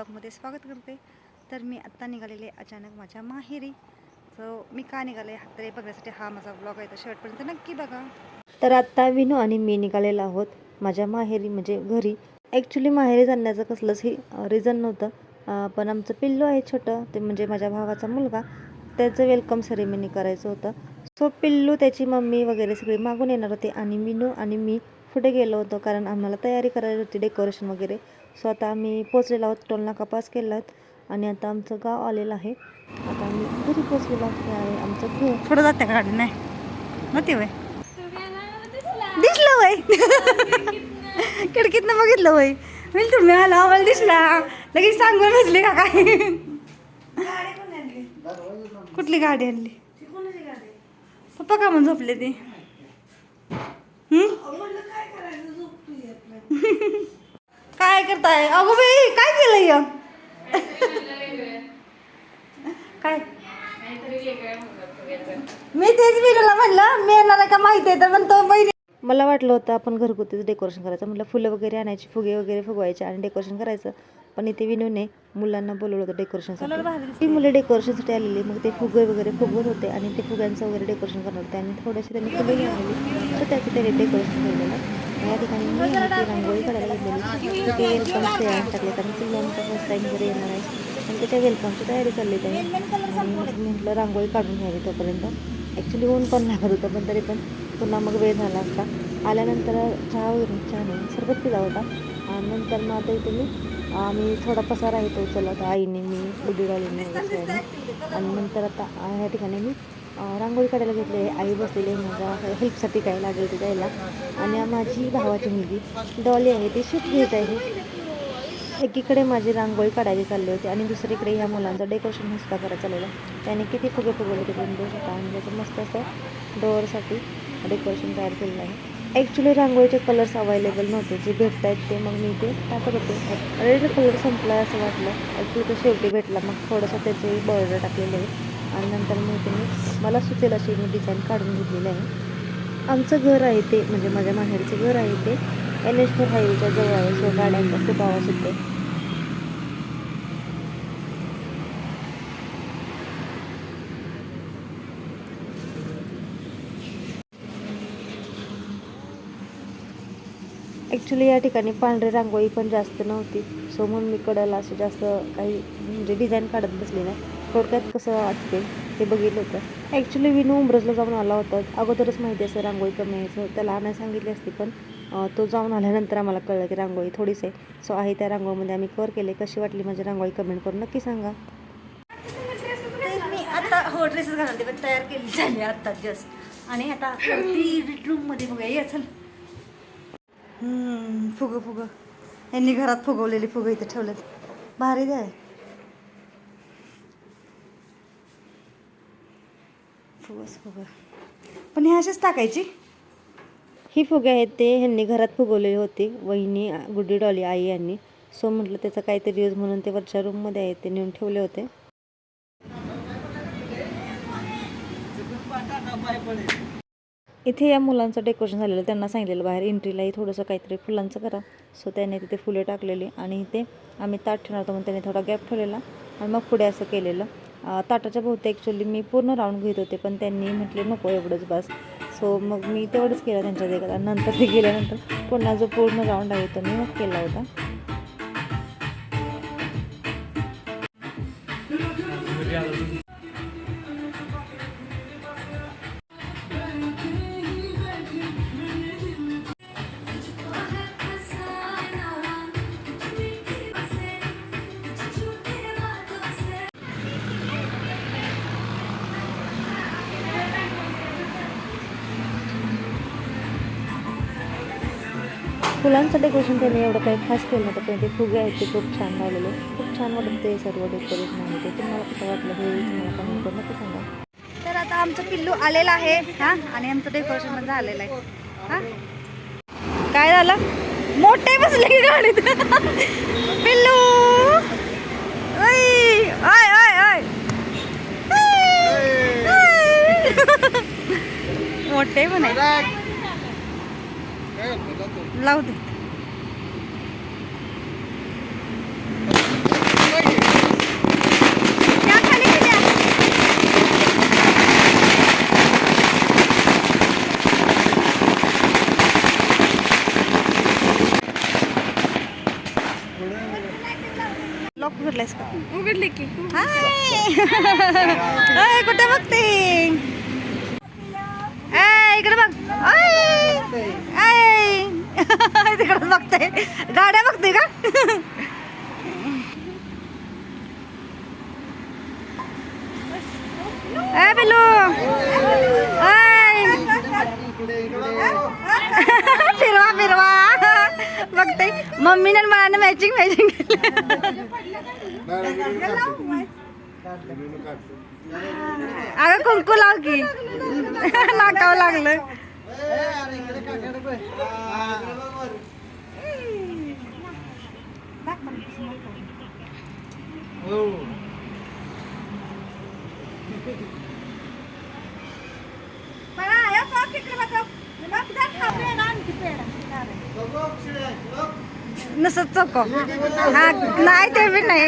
ब्लॉगमध्ये स्वागत करते. तर मी आत्ता निघालेले अचानक माझ्या माहेरी. सो मी का निघाले तर बघण्यासाठी हा माझा ब्लॉग आहे. तर शेवटपर्यंत नक्की बघा. तर आत्ता विनू आणि मी निघालेलो आहोत माझ्या माहेरी म्हणजे घरी. ॲक्च्युली माहेरी जाण्याचं कसलंच रिझन नव्हतं. पण आमचं पिल्लू आहे छोटं ते म्हणजे माझ्या भावाचा मुलगा. त्याचं वेलकम सेरेमनी करायचं होतं. सो पिल्लू त्याची मम्मी वगैरे सगळे मागून येणार होते आणि विनू आणि मी पुढे गेलो होतो कारण आम्हाला तयारी करायची होती डेकोरेशन वगैरे. सो आता आम्ही पोचलेलो आहोत टोल नाका पास केला आणि आता आमचं गाव आलेलं आहे. आता आम्ही घरी पोचलेलो आहोत आहे आमचं घर. पुढं जाते गाडी? नाही. नव्हती वय दिसलं वय खिडकीतनं बघितलं वय मी तुम्ही आला आम्हाला दिसला. लगेच सांगून भेटले का काय? कुठली गाडी आणली? पप्पा का म्हणून झोपले ते? हम्म? काय करताय? अगो बाई काय केलं य काय? मी तेच विनूला म्हणलं मी येणार का माहिती आहे तर पण तो बहिणी मला वाटलं होतं आपण घरगुतीच डेकोरेशन करायचं. म्हटलं फुलं वगैरे आणायची फुगे वगैरे फुगवायचे आणि डेकोरेशन करायचं. पण इथे विनूने मुलांना बोलवलं होतं डेकोरेशनसाठी ती मुलं डेकोरेशनसाठी आलेली. मग ते फुगे वगैरे फुगवत होते आणि ते फुग्यांचं वगैरे डेकोरेशन करणार होते. आणि थोडेसे त्यांनी फुगे घेऊन तर त्याचं त्याने डेकोरेशन केलेलं या ठिकाणी मी आणि रांगोळी काढायला घेतलेली तिथे वेलकम तयार टाकले कारण की आमचा फर्स्ट टाईम घरी येणार आहे. आणि त्याच्या वेलकमची तयारी चालली आहे. आणि म्हटलं रांगोळी काढून घ्यावी तोपर्यंत. ॲक्च्युली ऊन पण लागत होतं पण तरी पण पुन्हा मग वेळ झाला असता. आल्यानंतर चहा वगैरे चहा नाही सरबत पिला होता. आणि नंतर मग आता इथे मी आम्ही थोडा पसारा आहे तो आता आईने मी बुडीवालीने आणि नंतर आता ह्या ठिकाणी मी रांगोळी काढायला घेतली आहे आई बसलेली आहे माझ्या हेल्पसाठी काय लागेल ते द्यायला. आणि माझी भावाची मुलगी डॉली आहे ती शिफ्ट घेत आहे. एकीकडे माझी रांगोळी काढायची चालली होती आणि दुसरीकडे ह्या मुलांचं डेकोरेशन नुसता करायचं चाललेलं त्याने किती फुगे फुगवले ते पण देऊ शकता. आणि त्याचं मस्त असं डोअरसाठी डेकोरेशन तयार केलेलं आहे. ॲक्च्युली रांगोळीचे कलर्स अवेलेबल नव्हते. जे भेटत आहेत ते मग मी ते टाकत होते. रेड कलर संपला आहे असं वाटलं. ॲक्च्युली तो शेवटी भेटला. मग थोडंसं त्याचे बॉर्डर टाकलेले आहे. आणि नंतर मी तुम्ही मला सुचेल अशी मी डिझाईन काढून घेतलेली आहे. आमचं घर आहे ते म्हणजे माझ्या माहेरचं घर आहे ते. एन एच फोर हायवेच्या जवळ आहे सो गाड्यांचा खूप आवाज होते ॲक्च्युली या ठिकाणी पांढरी रांगोळी पण जास्त नव्हती. सो म्हणून मी कडेला असं जास्त काही म्हणजे डिझाईन काढत बसली नाही. थोडक्यात कसं वाटते ते बघितलं होतं. ॲक्च्युली विनू उमरजला जाऊन आला होता. अगोदरच माहिती असं रांगोळी कमी यायचं त्याला आणायला सांगितली असती पण तो जाऊन आल्यानंतर आम्हाला कळलं की रांगोळी थोडीच आहे. सो आहे त्या रांगोळीमध्ये आम्ही कवर केले. कशी वाटली माझी रांगोळी कमेंट करून नक्की सांगा. मी आता हो ड्रेसेस घालते पण तयार केली झाली आत्ता जस्ट आणि आता रूममध्ये बघा ये चल. फुग फुग. यांनी घरात फुगवलेली फुग इथे ठेवलेत. भारी द्या फुगस फुगं पण हे असेच टाकायची? ही फुगे आहेत ते ह्यांनी घरात फुगवलेली होती. वहिनी गुड्डी डॉली आई यांनी. सो म्हटलं त्याचा काहीतरी यूज म्हणून ते वरच्या रूममध्ये आहे ते नेऊन ठेवले होते. इथे या मुलांचं डेकोरेशन झालेलं त्यांना सांगितलेलं बाहेर एंट्रीलाही थोडंसं काहीतरी फुलांचं करा. सो त्याने तिथे फुले टाकलेली आणि इथे आम्ही ताट ठेवणार होतो म्हणून त्याने थोडा गॅप ठेवलेला आणि मग पुढे असं केलेलं. ताटाच्या भोवती ॲक्च्युली मी पूर्ण राऊंड घेत होते पण त्यांनी म्हटले नको एवढंच बस. सो मग मी तेवढंच केलं त्यांच्या देखत. नंतर ते गेल्यानंतर पुन्हा जो पूर्ण राऊंड आहे तो मी मग केला होता. फुलांचं डेकोरेशन त्याने एवढं काही खास केलं नव्हतं पण ते फुगे आहेत ते खूप छान लावलेले. खूप छान वाटत ते सर्व डेकोरेशन आहे ते तुम्हाला कसं वाटलं हे तुम्हाला कमेंट करून नक्की सांगा. तर आता आमचं पिल्लू आलेलं आहे हां आणि आमचं डेकोरेशन पण झालेलं आहे हां. काय झालं? मोठे बसले की गाडीत. पिल्लू! ओय ओय ओय मोठे पण आहे. काय? काय? उघडलायस का? उघडले की. हाय! अय, कुठे बघते? ए इकडे बघ. तिकडे बघते. गाड्या बघते का? बिलू अय! फिरवा फिरवा. बघते. मम्मीने मला मॅचिंग मॅचिंग अगं कुंकू लाव की. नाकावं लागलं. नसत चौक. हा नाही ते बी नाही.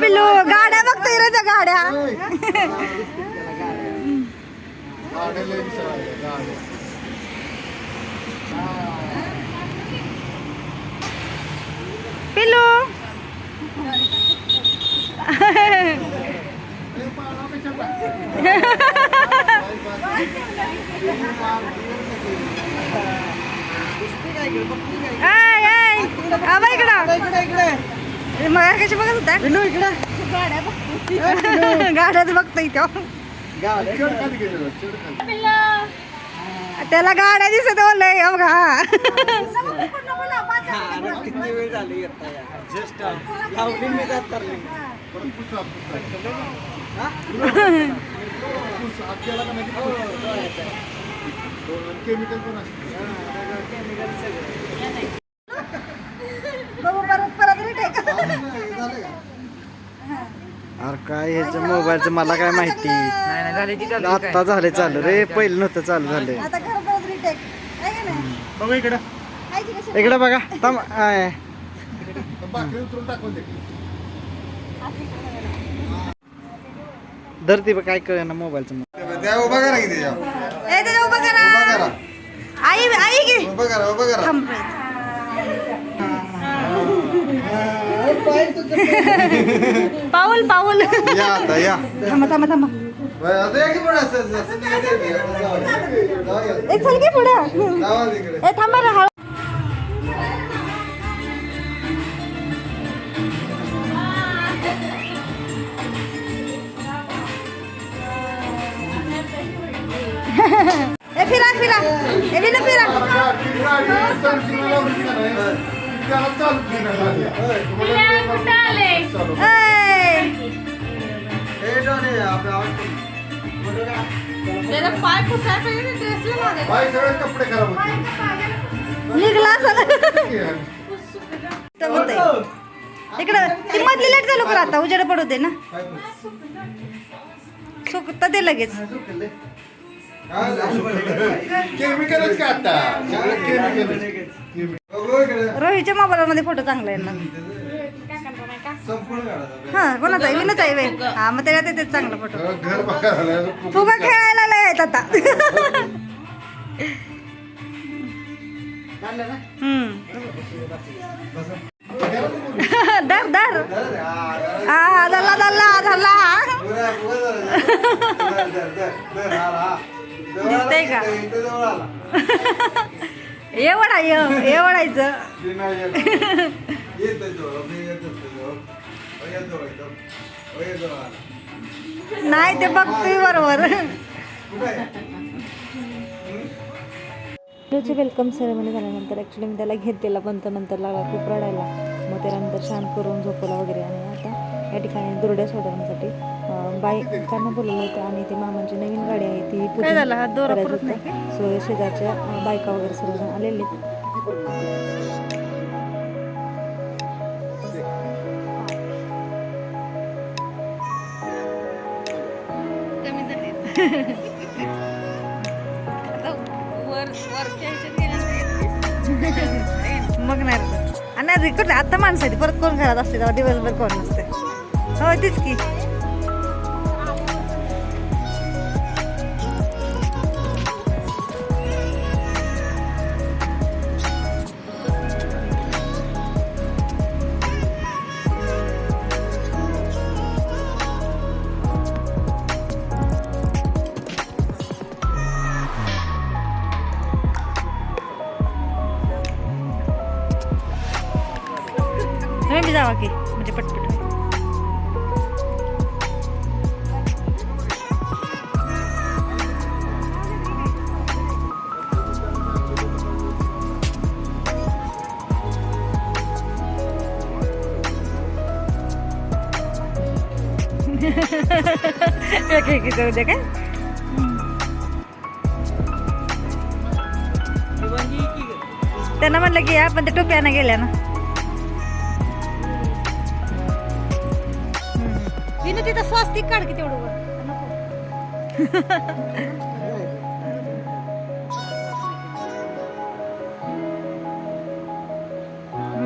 पिल्लू गाड्या बघतोय रे त्या गाड्या. पिल्लू. इकडं. मग कशी बघत होता. गाड्याच त्याला गाड्या दिसत बोलय बघा किती वेळ झाली जस्ट लावली मी जात केमिकल पण असते बघू परत परत retake. अरे काय ह्याच्या मोबाईलचं मला काय माहिती आता झाले चालू रे पहिलं नव्हतं चालू झाले आता खरं परत retake. आहे का नाही? बघू इकडं? इकडे बघा थांब धरती बघ काय कळे ना मोबाईलचं उभा करा किती ए, त्याला उभं करा. आई आई घे उभा करा उभा करा थांब. पाऊल पाऊल या आता या थांबा थांबा थांबा आता या की पुढे असं असं नाही ते. जाऊ या. ए चल की पुढे जाऊ तिकडे ए थांबा हळू. ए फिरा फिरा ए विनू फिरा पाय पुसायला पाहिजे ड्रेसला सगळे कपडे खराब निघला सगळं इकडं ती मधली लाइट चालू कर आता उजेड पडू दे ना. सुकता ते लगेच. केमिकलच का आता? सगळं केमिकल रोहितच्या मोबाईल मध्ये फोटो चांगला आहे हा कोणाचा आहे? विनूच आहे हा मग त्याला ते चांगला फोटो. फुगा खेळायला लय आहेत आता. धर धर. हा धरला धरला धरला. दिसतंय का? ये वडा ये वडायचं नाही ते बघतोय बरोबर. त्याची वेलकम सेरेमनी झाल्यानंतर ॲक्च्युली मी त्याला घेतलेला पण तर नंतर लागला खूप रडायला. मग त्यानंतर शांत करून झोपवला वगैरे. आणि आता या ठिकाणी दुरड्या सोडवण्यासाठी बायकांना बोलवलं होतं आणि ती मामांची नवीन गाडी आहे ती पूजन करायचं होतं. सो शेजारच्या बायका वगैरे सर्वजण आलेले. कमी झाले. आता वर वरच्या ह्याच्यात गेल्यानंतर मग नाही रडत. आणि आधी कुठे आता माणसं आहे ती, परत कोण घरात असते तेव्हा दिवसभर कोण नसते. हो तीच की. जाऊ दे काय? त्यांना म्हणलं की या पण ते टोप्यानं गेल्या ना. विनू तिथं स्वास्तिक काढ की तेवढं.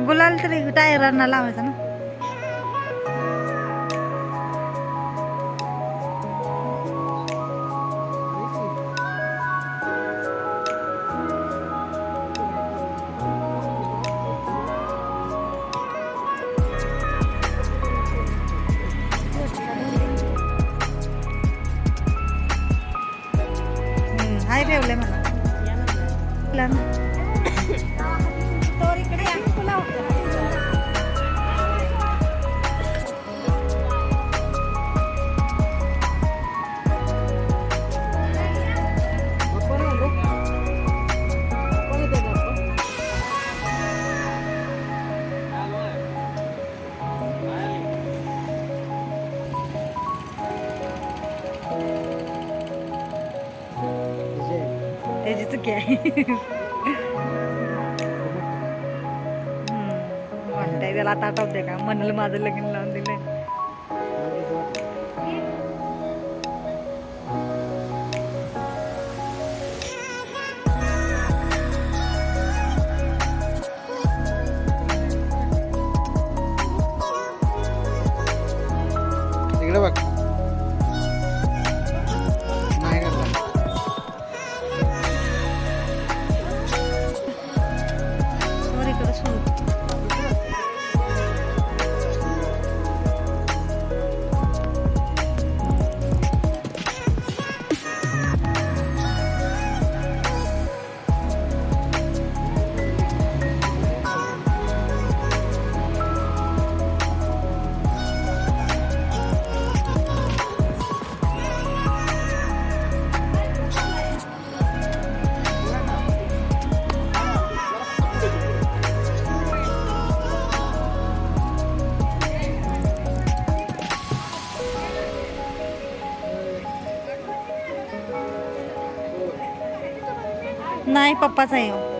गुलाल तरी टायरांना लावायचा ना. त्याची चुकी आहे हम्म, म्हणताय त्याला आता आठवते का म्हणलं माझं लगीन नाही पप्पाच आहे.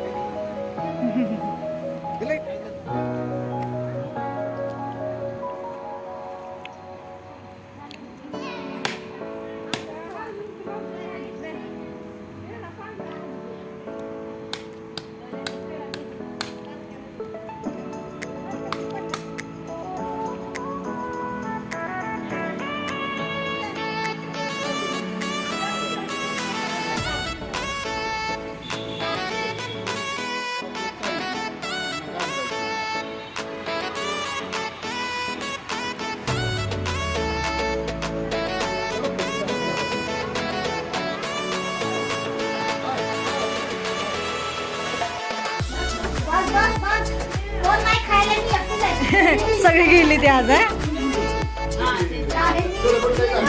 सगळी गेली ती आज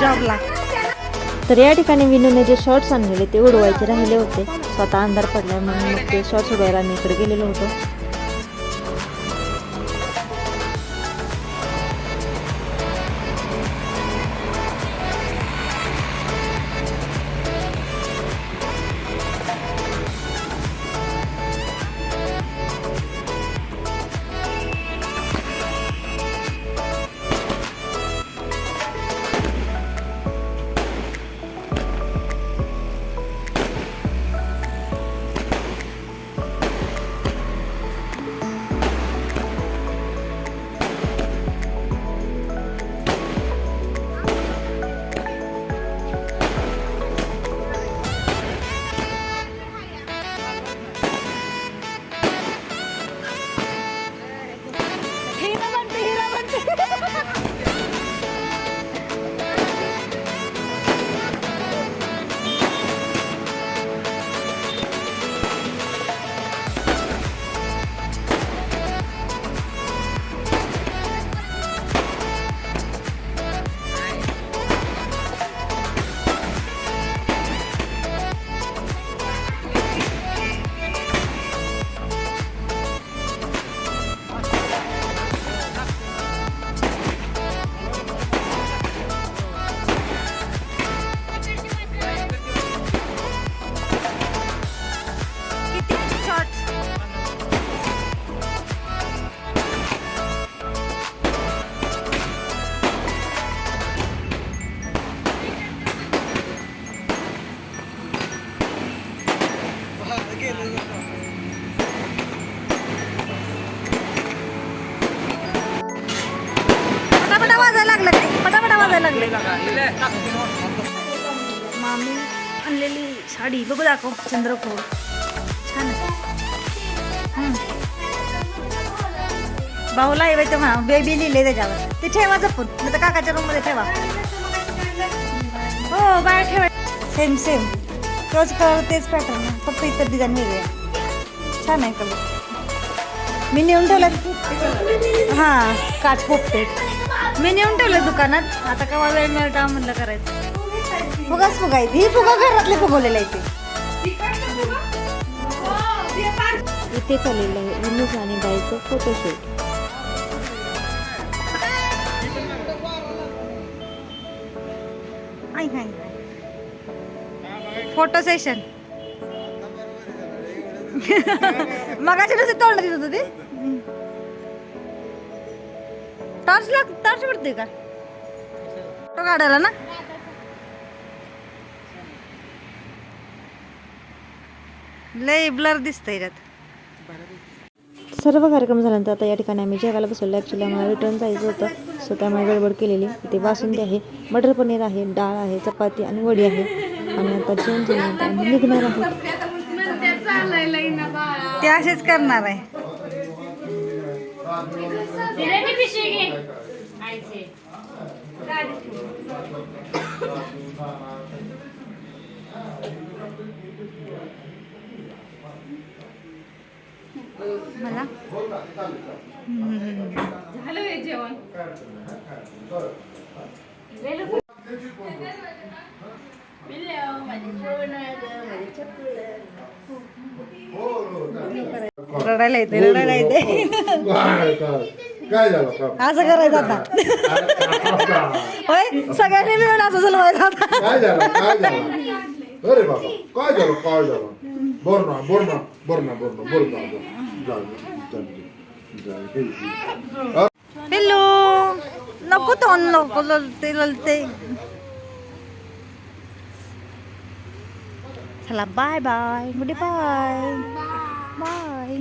जॉबला तर या ठिकाणी विनूने जे शॉर्ट्स आणलेले ते उडवायचे राहिले होते. स्वतः अंधार पडलाय म्हणून मग ते शॉर्ट्स उडवायला मी इकडे गेलेलो होतो. हिरा बनते हिरा बनते चंद्रपूर. छान भाऊला आहे ते म्हणा बेबी लिहिले त्याच्यावर. ते ठेवा जपून नाही तर काकाच्या रूममध्ये ठेवा. हो बाय ठेवा. सेम सेम तोच कलर तेच पॅटर्न फक्त इतर डिझाईन वेगळे छान आहे कलर मी नेऊन ठेवलं. हां काच पोपते मी नेऊन ठेवलं दुकानात. आता केव्हा वेळ मिळेल म्हणलं करायचं. फुगाच फुगा ही फुगा घरातले फुगवलेले आहे ते. इथे चाललेलं आहे. विनूस आणि बाईचं फोटोशूट हाय फोटो सेशन मगाशी कसं तोंड देत ते टॉर्च लाग टॉर्च पडते का? तो काढायला ना? लय ब्लर दिसतंय त्यात. सर्व कार्यक्रम झाल्यानंतर आता या ठिकाणी आम्ही जेवायला बसवलं. ॲक्च्युली आम्हाला रिटर्न जायचं होतं. सो त्यामुळे गडबड केलेली. इथे बासुंदी आहे मटर पनीर आहे डाळ आहे चपाती आणि वडी आहे. आणि आता जेवण झाल्यानंतर आम्ही निघणार आहोत. ते असेच करणार आहे. मला? झालं हे जेवण? रडायला येते रडायला येते. काय झालं असं करायचं आता. होय सगळ्यांनी मिळून असं सलवायचं आता. काय झालं काय झालं? अरे बाबा काय झालं काय झालं? बोर ना बोर ना बोर ना बोर ना बोर ना पिल्लू नको तो नको ललते ललते चला bye bye goodbye bye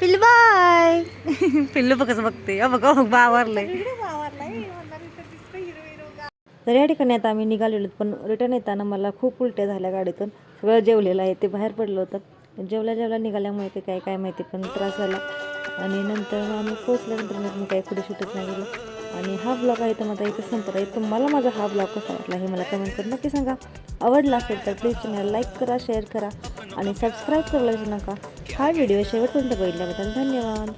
पिल्लू बाय पिल्लू बघ कसं बघते अ बघ बघ बावरले तर या ठिकाणी आता आम्ही निघालेलो पण रिटर्न येताना मला खूप उलट्या झाल्या गाडीतून. सगळं जेवलेलं आहे. ते बाहेर पडलं होतं. जेवल्या जेवल्या निघाल्यामुळे ते काय काय माहिती पण त्रास झाला. आणि नंतर आम्ही पोचल्यानंतर मग मी काही पुढे शूटच नाही गेलो आणि हा ब्लॉग आहे तर माझा इथे संपत आहे. तुम्हाला माझा हा ब्लॉग कसा वाटला हे मला कमेंट करून नक्की सांगा. आवडला असेल तर प्लीज चॅनल लाईक करा शेअर करा आणि सबस्क्राईब करायला नका. हा व्हिडिओ शेवटपर्यंत बघितल्याबद्दल धन्यवाद.